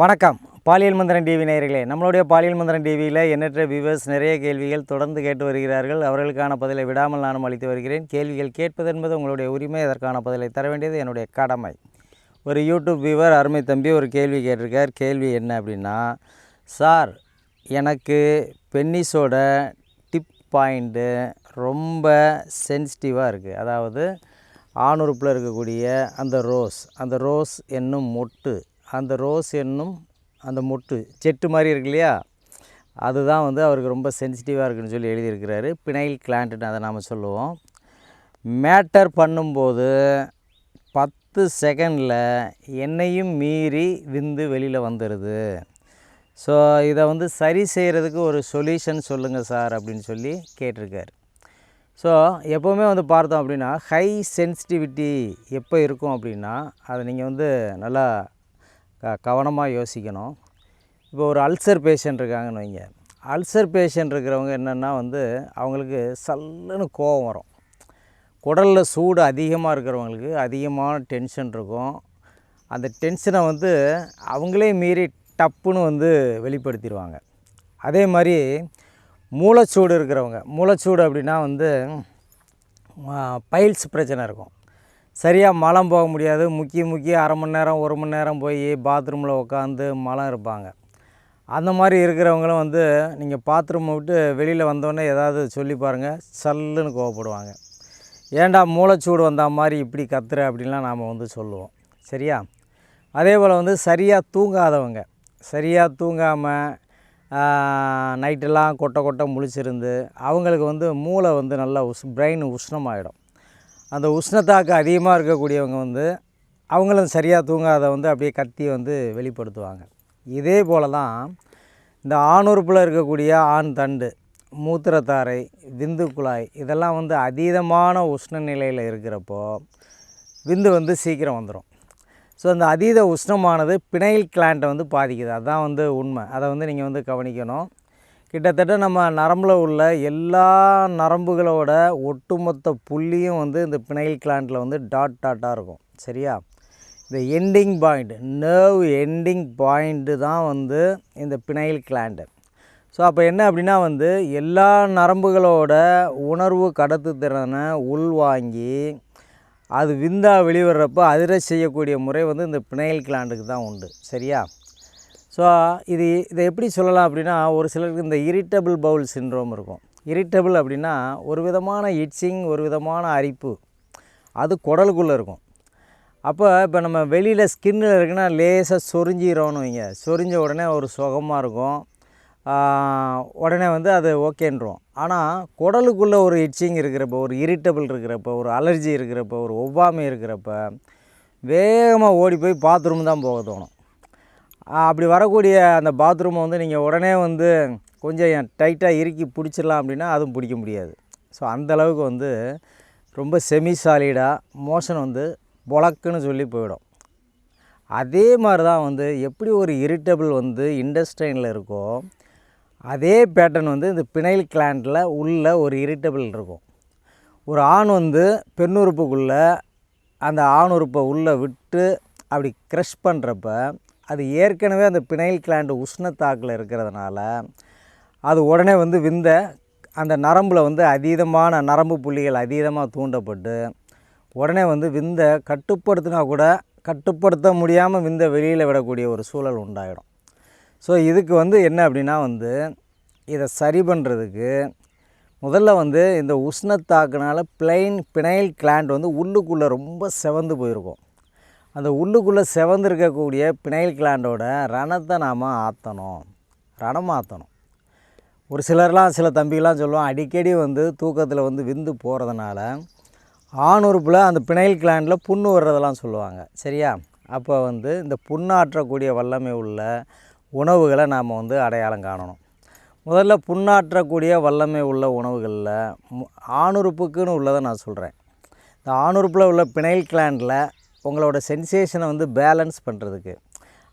வணக்கம். பாலியல் மந்திரன் டிவி நேயர்களே நம்மளுடைய பாலியல் மந்திரன் டிவியில் எண்ணற்ற வியூவர்ஸ் நிறைய கேள்விகள் தொடர்ந்து கேட்டு வருகிறார்கள். அவர்களுக்கான பதிலை விடாமல் நானும் அளித்து வருகிறேன். கேள்விகள் கேட்பது என்பது உங்களுடைய உரிமை அதற்கான பதிலை தர வேண்டியது என்னுடைய கடமை. ஒரு யூடியூப் வியூவர் அருமை தம்பி ஒரு கேள்வி கேட்டிருக்கார். கேள்வி என்ன அப்படின்னா சார் எனக்கு பென்னிஸோட டிப் பாயிண்ட்டு ரொம்ப சென்சிட்டிவாக இருக்குது அதாவது ஆணுறுப்பில் இருக்கக்கூடிய அந்த ரோஸ் அந்த ரோஸ் என்னும் மொட்டு அந்த ரோஸ் என்னும் அந்த மொட்டு செட்டு மாதிரி இருக்கு இல்லையா? அதுதான் வந்து அவருக்கு ரொம்ப சென்சிட்டிவாக இருக்குன்னு சொல்லி எழுதியிருக்கிறாரு. பினைல் கிளாண்ட்டுன்னு அதை நாம் சொல்லுவோம். மேட்டர் பண்ணும்போது பத்து செகண்டில் என்னையும் மீறி விந்து வெளியில் வந்துடுது ஸோ இதை வந்து சரி செய்கிறதுக்கு ஒரு சொல்யூஷன் சொல்லுங்கள் சார் அப்படின்னு சொல்லி கேட்டிருக்காரு. ஸோ எப்போவுமே வந்து பார்த்தோம் அப்படின்னா ஹை சென்சிட்டிவிட்டி எப்போ இருக்கும் அப்படின்னா அதை நீங்கள் வந்து நல்லா கவனமாக யோசிக்கணும். இப்போ ஒரு அல்சர் பேஷண்ட் இருக்காங்கன்னு வைங்க. அல்சர் பேஷண்ட் இருக்கிறவங்க என்னென்னா வந்து அவங்களுக்கு சல்லுன்னு கோவம் வரும். குடலில் சூடு அதிகமாக இருக்கிறவங்களுக்கு அதிகமான டென்ஷன் இருக்கும். அந்த டென்ஷனை வந்து அவங்களே மீறி டப்புன்னு வந்து வெளிப்படுத்திடுவாங்க. அதே மாதிரி மூளைச்சூடு இருக்கிறவங்க மூளைச்சூடு அப்படின்னா வந்து பைல்ஸ் பிரச்சனை இருக்கும். சரியாக மலம் போக முடியாது. முக்கிய முக்கிய அரை மணி நேரம் ஒரு மணி நேரம் போய் பாத்ரூமில் உட்காந்து மலம் இருப்பாங்க. அந்த மாதிரி இருக்கிறவங்களும் வந்து நீங்கள் பாத்ரூமை விட்டு வெளியில் வந்தோடனே ஏதாவது சொல்லி பாருங்கள் சல்லுன்னு கோவப்படுவாங்க. ஏன்டா மூளைச்சூடு வந்த மாதிரி இப்படி கத்துற அப்படின்லாம் நாம் வந்து சொல்லுவோம். சரியா? அதே போல் வந்து சரியாக தூங்காதவங்க. சரியாக தூங்காமல் நைட்டெல்லாம் கொட்டை கொட்டை முழிச்சிருந்து அவங்களுக்கு வந்து மூளை வந்து நல்லா உஸ் பிரெயின் உஷ்ணமாகிடும் அந்த உஷ்ணத்தாக்கு அதிகமாக இருக்கக்கூடியவங்க வந்து அவங்களும் சரியாக தூங்காத வந்து அப்படியே கத்தி வந்து வெளிப்படுத்துவாங்க. இதே போல் தான் இந்த ஆணுறுப்பில் இருக்கக்கூடிய ஆண் தண்டு மூத்திரத்தாரை விந்து குழாய் இதெல்லாம் வந்து அதீதமான உஷ்ண நிலையில் இருக்கிறப்போ விந்து வந்து சீக்கிரம் வந்துடும் ஸோ அந்த அதீத உஷ்ணமானது பினைல் கிளாண்ட்டை வந்து பாதிக்குது. அதுதான் வந்து உண்மை. அதை வந்து நீங்கள் வந்து கவனிக்கணும். கிட்டத்தட்ட நம்ம நரம்பில் உள்ள எல்லா நரம்புகளோட ஒட்டுமொத்த புள்ளியும் வந்து இந்த பினைல் கிளாண்டில் வந்து டாட் டாட்டாக இருக்கும். சரியா? இந்த ending point nerve ending point தான் வந்து இந்த பினைல் கிளாண்டு ஸோ அப்போ என்ன அப்படின்னா வந்து எல்லா நரம்புகளோட உணர்வு கடத்து திறனை உள்வாங்கி அது விந்தா வெளிவர்றப்போ அதிர செய்யக்கூடிய முறை வந்து இந்த பினைல் கிளாண்டுக்கு தான் உண்டு. சரியா? ஸோ இது இதை எப்படி சொல்லலாம் அப்படின்னா ஒரு சிலருக்கு இந்த இரிட்டபிள் பவுல் சின்ரோம் இருக்கும். இரிட்டபிள் அப்படின்னா ஒரு விதமான இட்சிங் ஒரு விதமான அரிப்பு. அது குடலுக்குள்ளே இருக்கும். அப்போ இப்போ நம்ம வெளியில் ஸ்கின்னில் இருக்குன்னா லேசாக சொரிஞ்சிரோன்னு வைங்க. சொரிஞ்ச உடனே ஒரு சுகமாக இருக்கும். உடனே வந்து அது ஓகேன்றோம் ஆனால் குடலுக்குள்ளே ஒரு இட்சிங் இருக்கிறப்ப ஒரு இரிட்டபிள் இருக்கிறப்ப ஒரு அலர்ஜி இருக்கிறப்ப ஒரு ஒவ்வாமை இருக்கிறப்ப வேகமாக ஓடி போய் பாத்ரூம் தான் போக தோணும். அப்படி வரக்கூடிய அந்த பாத்ரூமை வந்து நீங்கள் உடனே வந்து கொஞ்சம் டைட்டாக இறுக்கி பிடிச்சிடலாம் அப்படின்னா அதுவும் பிடிக்க முடியாது. ஸோ அந்தளவுக்கு வந்து ரொம்ப செமி சாலிடாக மோஷன் வந்து பொளக்குன்னு சொல்லி போயிடும். அதே மாதிரி தான் வந்து எப்படி ஒரு இரிட்டபிள் வந்து இண்டஸ்ட்ரைனில் இருக்கோ அதே பேட்டர்ன் வந்து இந்த பினைல் கிளாண்டில் உள்ள ஒரு இரிட்டபிள் இருக்கும். ஒரு ஆண் வந்து பெண்ணுறுப்புக்குள்ளே அந்த ஆணுறுப்பை உள்ளே விட்டு அப்படி க்ரஷ் பண்ணுறப்ப அது ஏற்கனவே அந்த பினைல் கிளாண்டு உஷ்ணத்தாக்கில் இருக்கிறதுனால அது உடனே வந்து விந்த அந்த நரம்பில் வந்து அதீதமான நரம்பு புள்ளிகள் அதீதமாக தூண்டப்பட்டு உடனே வந்து விந்தை கட்டுப்படுத்தினா கூட கட்டுப்படுத்த முடியாமல் விந்த வெளியில் விடக்கூடிய ஒரு சூழல் உண்டாயிடும். ஸோ இதுக்கு வந்து என்ன அப்படின்னா வந்து இதை சரி பண்ணுறதுக்கு முதல்ல வந்து இந்த உஷ்ணத்தாக்குனால் பிளைன் பினைல் கிளாண்ட் வந்து உள்ளுக்குள்ளே ரொம்ப செவந்து போயிருக்கும். அந்த உள்ளுக்குள்ளே செவந்திருக்கக்கூடிய பினைல் கிளாண்டோட ரணத்தை நாம் ஆற்றணும் ரணம் ஆற்றணும் ஒரு சிலர்லாம் சில தம்பிகள்லாம் சொல்லுவோம் அடிக்கடி வந்து தூக்கத்தில் வந்து விந்து போகிறதுனால ஆணுறுப்பில் அந்த பினைல் கிளாண்டில் புண்ணு வர்றதெல்லாம் சொல்லுவாங்க. சரியா? அப்போ வந்து இந்த புண்ணாற்றக்கூடிய வல்லமை உள்ள உணவுகளை நாம் வந்து அடையாளம் காணணும். முதல்ல புண்ணாற்றக்கூடிய வல்லமை உள்ள உணவுகளில் மு- ஆணுறுப்புக்குன்னு உள்ளதை நான் சொல்கிறேன் இந்த ஆணுறுப்பில் உள்ள பினைல் கிளாண்டில் உங்களோட சென்சேஷனை வந்து பேலன்ஸ் பண்ணுறதுக்கு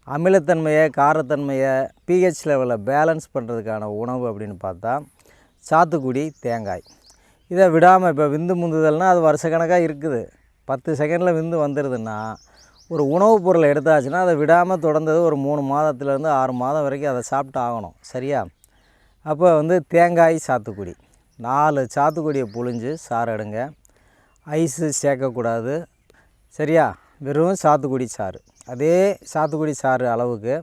அமிலத்தன்மையை காரத்தன்மையை பிஹெச் லெவலை பேலன்ஸ் பண்ணுறதுக்கான உணவு அப்படின்னு பார்த்தா சாத்துக்குடி தேங்காய். இதை விடாமல் இப்போ விந்து முந்துதல்னால் அது வருஷக்கணக்காக இருக்குது. பத்து செகண்டில் விந்து வந்துடுதுன்னா ஒரு உணவுப் பொருளை எடுத்தாச்சுன்னா அதை விடாமல் தொடர்ந்தது ஒரு மூணு மாதத்துலேருந்து ஆறு மாதம் வரைக்கும் அதை சாப்பிட்டு ஆகணும். சரியா? அப்போ வந்து தேங்காய் சாத்துக்குடி. நாலு சாத்துக்குடியை புழிஞ்சு சாறு எடுங்க. ஐஸு சேர்க்கக்கூடாது. சரியா? வெறும் சாத்துக்குடி சாறு. அதே சாத்துக்குடி சாறு அளவுக்கு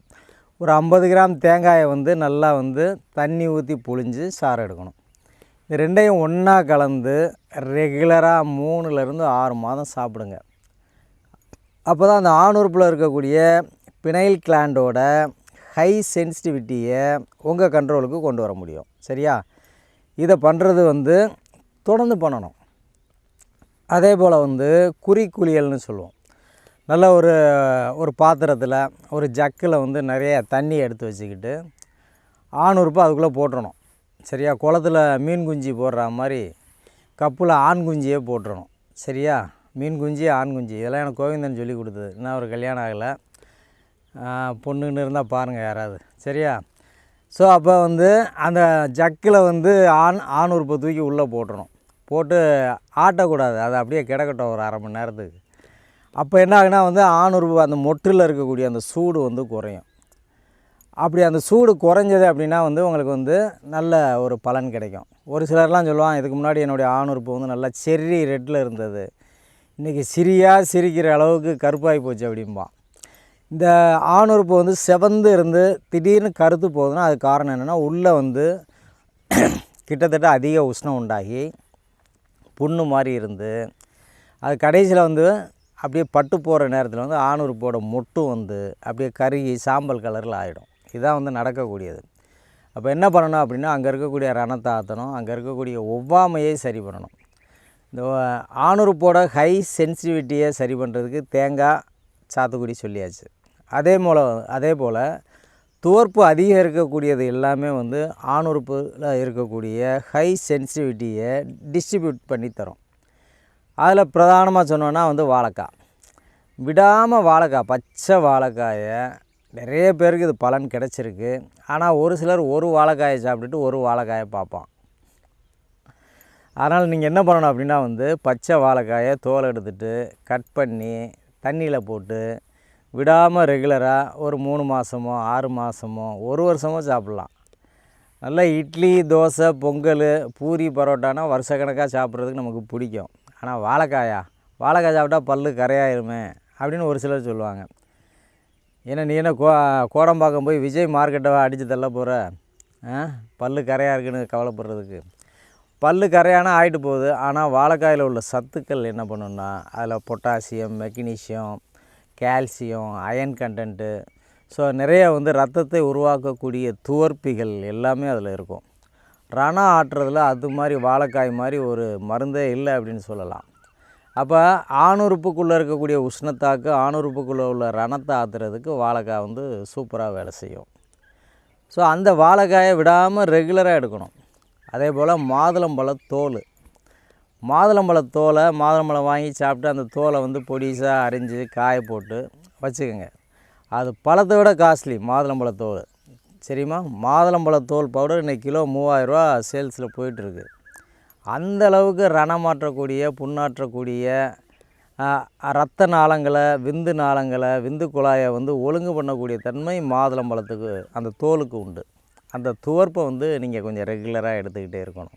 ஒரு ஐம்பது கிராம் தேங்காயை வந்து நல்லா வந்து தண்ணி ஊற்றி புழிஞ்சு சாறு எடுக்கணும். இது ரெண்டையும் ஒன்றா கலந்து ரெகுலராக மூணுலேருந்து ஆறு மாதம் சாப்பிடுங்க. அப்போ தான் அந்த ஆணுறுப்பில் இருக்கக்கூடிய பினைல் கிளாண்டோட ஹை சென்சிட்டிவிட்டியை உங்கள் கண்ட்ரோலுக்கு கொண்டு வர முடியும். சரியா? இதை பண்ணுறது வந்து தொடர்ந்து பண்ணணும். அதே போல் வந்து குறிக்குளியல்னு சொல்லுவோம். நல்ல ஒரு ஒரு பாத்திரத்தில் ஒரு ஜக்கில் வந்து நிறைய தண்ணி எடுத்து வச்சுக்கிட்டு ஆணுறுப்பு அதுக்குள்ளே போட்டுடணும் சரியா? குளத்துல மீன் குஞ்சு போடுற மாதிரி கப்பில் ஆண் குஞ்சியே போட்டுடணும் சரியா? மீன் குஞ்சு ஆண் குஞ்சு. இதெல்லாம் எனக்கு கோவிந்தன் சொல்லி கொடுத்தது. இன்னும் ஒரு கல்யாணம் ஆகலை. பொண்ணுன்னு இருந்தால் பாருங்கள் யாராவது. சரியா? ஸோ அப்போ வந்து அந்த ஜக்கில் வந்து ஆண் ஆண் உறுப்பை தூக்கி உள்ளே போட்டுடணும் போட்டு ஆட்டக்கூடாது. அது அப்படியே கிடக்கட்டும் ஒரு அரை மணி நேரத்துக்கு. அப்போ என்ன ஆகுனா வந்து ஆணுறுப்பு அந்த மொட்டில் இருக்கக்கூடிய அந்த சூடு வந்து குறையும். அப்படி அந்த சூடு குறைஞ்சது அப்படின்னா வந்து உங்களுக்கு வந்து நல்ல ஒரு பலன் கிடைக்கும். ஒரு சிலர்லாம் சொல்லுவான் இதுக்கு முன்னாடி என்னுடைய ஆணுறுப்பு வந்து நல்லா செர்ரி ரெட்டில் இருந்தது. இன்றைக்கி சிரியாக சிரிக்கிற அளவுக்கு கருப்பாகி போச்சு அப்படிம்பான் இந்த ஆணுறுப்பு வந்து செவந்து இருந்து திடீர்னு கருத்து போகுதுன்னா அது காரணம் என்னென்னா உள்ளே வந்து கிட்டத்தட்ட அதிக உஷ்ணம் உண்டாகி புண்ணு மாதிரி இருந்து அது கடைசியில் வந்து அப்படியே பட்டு போகிற நேரத்தில் வந்து ஆணுறுப்போட மொட்டும் வந்து அப்படியே கருகி சாம்பல் கலரில் ஆகிடும் இதுதான் வந்து நடக்கக்கூடியது. அப்போ என்ன பண்ணணும் அப்படின்னா அங்கே இருக்கக்கூடிய ரணத்தை அங்கே இருக்கக்கூடிய ஒவ்வாமையை சரி பண்ணணும். இந்த ஆணுறுப்போட ஹை சென்சிட்டிவிட்டியை சரி பண்ணுறதுக்கு தேங்காய் சாத்துக்குடி சொல்லியாச்சு. அதே போல் அதே போல் துவர்ப்பு அதிகம் இருக்கக்கூடியது எல்லாமே வந்து ஆணுறுப்பில் இருக்கக்கூடிய ஹை சென்சிட்டிவிட்டியை டிஸ்ட்ரிபியூட் பண்ணி தரும். அதில் பிரதானமாக சொன்னோன்னா வந்து வாழைக்காய். விடாமல் வாழைக்காய் பச்சை வாழைக்காயை நிறைய பேருக்கு இது பலன் கிடச்சிருக்கு. ஆனால் ஒரு சிலர் ஒரு வாழைக்காயை சாப்பிட்டுட்டு ஒரு வாழைக்காயை பார்ப்பான். அதனால் நீங்கள் என்ன பண்ணணும் அப்படின்னா வந்து பச்சை வாழைக்காயை தோல் எடுத்துட்டு கட் பண்ணி தண்ணியில் போட்டு விடாமல் ரெகுலராக ஒரு மூணு மாதமோ ஆறு மாதமோ ஒரு வருஷமோ சாப்பிட்லாம். நல்லா இட்லி தோசை பொங்கல் பூரி பரோட்டானா வருஷக்கணக்காக சாப்பிட்றதுக்கு நமக்கு பிடிக்கும். ஆனால் வாழைக்காயா? வாழைக்காய் சாப்பிட்டா பல்லு கரையாயிருமே அப்படின்னு ஒரு சிலர் சொல்லுவாங்க. ஏன்னா நீ என்ன கோ கோடம்பாக்கம் போய் விஜய் மார்க்கெட்டை அடித்து தள்ள போகிற பல்லு கரையாக இருக்குன்னு கவலைப்படுறதுக்கு. பல்லு கரையானா ஆகிட்டு போகுது. ஆனால் வாழைக்காயில் உள்ள சத்துக்கள் என்ன பண்ணுன்னா அதில் potassium magnesium calcium iron content so நிறைய வந்து ரத்தத்தை உருவாக்கக்கூடிய துவர்ப்பிகள் எல்லாமே அதில் இருக்கும். ரணம் ஆட்டுறதுல அது மாதிரி வாழைக்காய் மாதிரி ஒரு மருந்தே இல்லை அப்படின்னு சொல்லலாம். அப்போ ஆணுறுப்புக்குள்ளே இருக்கக்கூடிய உஷ்ணத்தாக்கு ஆணுறுப்புக்குள்ளே உள்ள ரணத்தை ஆற்றுறதுக்கு வாழைக்காய் வந்து சூப்பராக வேலை செய்யும். ஸோ அந்த வாழைக்காயை விடாமல் ரெகுலராக எடுக்கணும். அதே போல் மாதுளம்பழ தோல். மாதுளம்பழ தோலை மாதுளம்பழம் வாங்கி சாப்பிட்டு அந்த தோலை வந்து பொடிசாக அரிஞ்சு காய போட்டு வச்சுக்கோங்க. அது பழத்தை விட காஸ்ட்லி மாதுளம்பழ தோல். சரிம்மா மாதுளம்பழ தோல் பவுடர் இன்றைக்கி கிலோ மூவாயிரரூவா சேல்ஸில் போயிட்டுருக்கு. அந்த அளவுக்கு ரணமாற்றக்கூடிய புண்ணாற்றக்கூடிய ரத்த நாளங்களை விந்து நாளங்களை விந்து குழாயை வந்து ஒழுங்கு பண்ணக்கூடிய தன்மை மாதுளம்பழத்துக்கு அந்த தோலுக்கு உண்டு. அந்த துவர்ப்பை வந்து நீங்கள் கொஞ்சம் ரெகுலராக எடுத்துக்கிட்டே இருக்கணும்.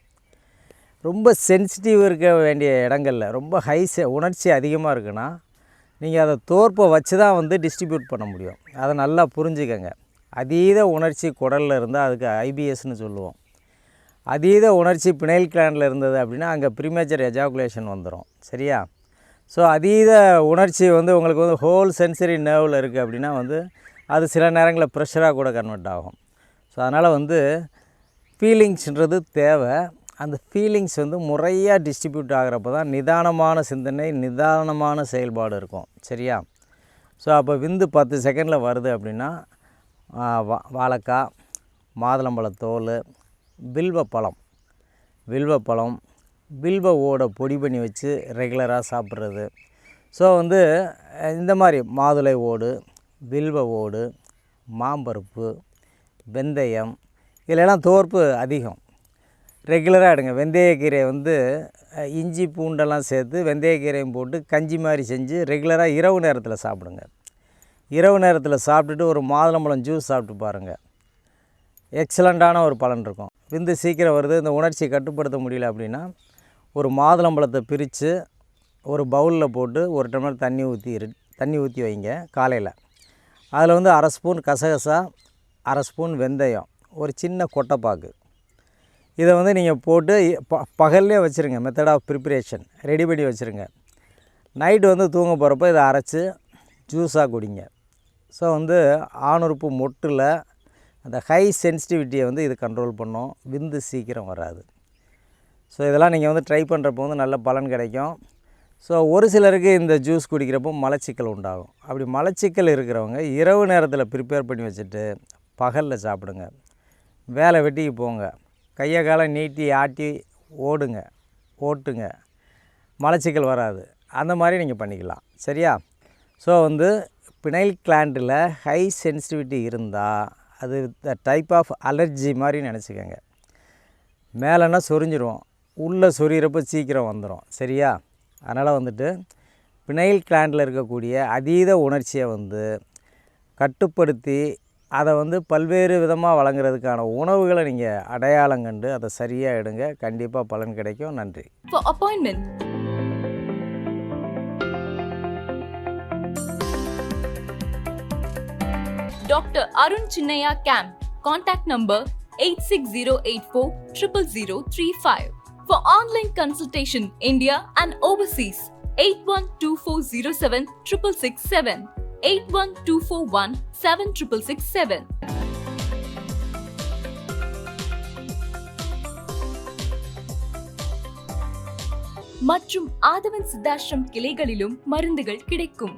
ரொம்ப சென்சிட்டிவ் இருக்க வேண்டிய இடங்களில் ரொம்ப ஹை உணர்ச்சி அதிகமாக இருக்குன்னா நீங்கள் அதை தோற்பை வச்சு தான் வந்து டிஸ்ட்ரிபியூட் பண்ண முடியும். அதை நல்லா புரிஞ்சுக்கங்க. அதீத உணர்ச்சி குடலில் இருந்தால் அதுக்கு ஐபிஎஸ்னு சொல்லுவோம். அதீத உணர்ச்சி பினைல் கிளாண்டில் இருந்தது அப்படின்னா அங்கே ப்ரீமேச்சர் எஜாகுலேஷன் வந்துடும் சரியா? ஸோ அதீத உணர்ச்சி வந்து உங்களுக்கு வந்து ஹோல் சென்சரி நர்வில் இருக்குது அப்படின்னா வந்து அது சில நேரங்களில் ப்ரெஷராக கூட கன்வெர்ட் ஆகும். ஸோ அதனால் வந்து ஃபீலிங்ஸ்ன்றது தேவை. அந்த ஃபீலிங்ஸ் வந்து முறையாக டிஸ்ட்ரிபியூட் ஆகிறப்ப தான் நிதானமான சிந்தனை நிதானமான செயல்பாடு இருக்கும். சரியா? ஸோ அப்போ விந்து பத்து செகண்டில் வருது அப்படின்னா வா வாழைக்காய் மாதுளம்பழத்தோல் வில்வப்பழம். வில்வப்பழம் வில்வ ஓடை பொடி பண்ணி வச்சு ரெகுலராக சாப்பிட்றது. ஸோ வந்து இந்த மாதிரி மாதுளை ஓடு வில்வ ஓடு மாம்பருப்பு வெந்தயம் இதிலெல்லாம் தோற்பு அதிகம். ரெகுலராக எடுங்க. வெந்தயக்கீரையை வந்து இஞ்சி பூண்டெல்லாம் சேர்த்து வெந்தயக்கீரையும் போட்டு கஞ்சி மாதிரி செஞ்சு ரெகுலராக இரவு நேரத்தில் சாப்பிடுங்க. இரவு நேரத்தில் சாப்பிட்டுட்டு ஒரு மாதுளம்பழம் ஜூஸ் சாப்பிட்டு பாருங்கள் எக்ஸலண்ட்டான ஒரு பலன் இருக்கும். விந்து சீக்கிரம் வருது இந்த உணர்ச்சியை கட்டுப்படுத்த முடியல அப்படின்னா ஒரு மாதுளம்பழத்தை பிரித்து ஒரு பவுலில் போட்டு ஒரு டம்ளர் தண்ணி ஊற்றி தண்ணி ஊற்றி வைங்க காலையில். அதில் வந்து அரை ஸ்பூன் கசகசா அரை ஸ்பூன் வெந்தயம் ஒரு சின்ன கொட்டைப்பாக்கு இதை வந்து நீங்கள் போட்டு ப பகல்லே வச்சுருங்க மெத்தட் ஆஃப் ப்ரிப்பரேஷன் ரெடி பண்ணி வச்சுருங்க. நைட்டு வந்து தூங்க போகிறப்ப இதை அரைச்சி ஜூஸாக குடிங்க. ஸோ வந்து ஆணுறுப்பு மொட்டில் அந்த ஹை சென்சிட்டிவிட்டியை வந்து இது கண்ட்ரோல் பண்ணும். விந்து சீக்கிரம் வராது. ஸோ இதெல்லாம் நீங்கள் வந்து ட்ரை பண்ணுறப்போ வந்து நல்ல பலன் கிடைக்கும். ஸோ ஒரு சிலருக்கு இந்த ஜூஸ் குடிக்கிறப்போ மலச்சிக்கல் உண்டாகும். அப்படி மலச்சிக்கல் இருக்கிறவங்க இரவு நேரத்தில் ப்ரிப்பேர் பண்ணி வச்சுட்டு பகலில் சாப்பிடுங்க. வேலை வெட்டிக்கு போங்க. கையை காலை நீட்டி ஆட்டி ஓடுங்க. ஓட்டுங்க. மலச்சிக்கல் வராது. அந்த மாதிரி நீங்கள் பண்ணிக்கலாம். சரியா? ஸோ வந்து பினைல் கிளாண்டில் ஹை சென்சிட்டிவிட்டி இருந்தால் அது டைப் ஆஃப் அலர்ஜி மாதிரி நினச்சிக்கோங்க. மேலேனா சொரிஞ்சிரும் உள்ளே சொரிகிறப்ப சீக்கிரம் வந்துடும் சரியா? அதனால் வந்துட்டு பினைல் கிளாண்டில் இருக்கக்கூடிய அதீத உணர்ச்சியை வந்து கட்டுப்படுத்தி அதை வந்து பல்வேறு விதமாக வழங்குறதுக்கான உணவுகளை நீங்கள் அடையாளம் கண்டு அதை சரியாக எடுங்க. கண்டிப்பாக பலன் கிடைக்கும். நன்றி. Dr. Arun Chinnaya Camp. Contact number 86084 00035. For online consultation, India and overseas, 812407 667 81241 7667. மற்றும் ஆதவன் சித்தாஷ்ரம் கிளைகளிலும் மருந்துகள் கிடைக்கும்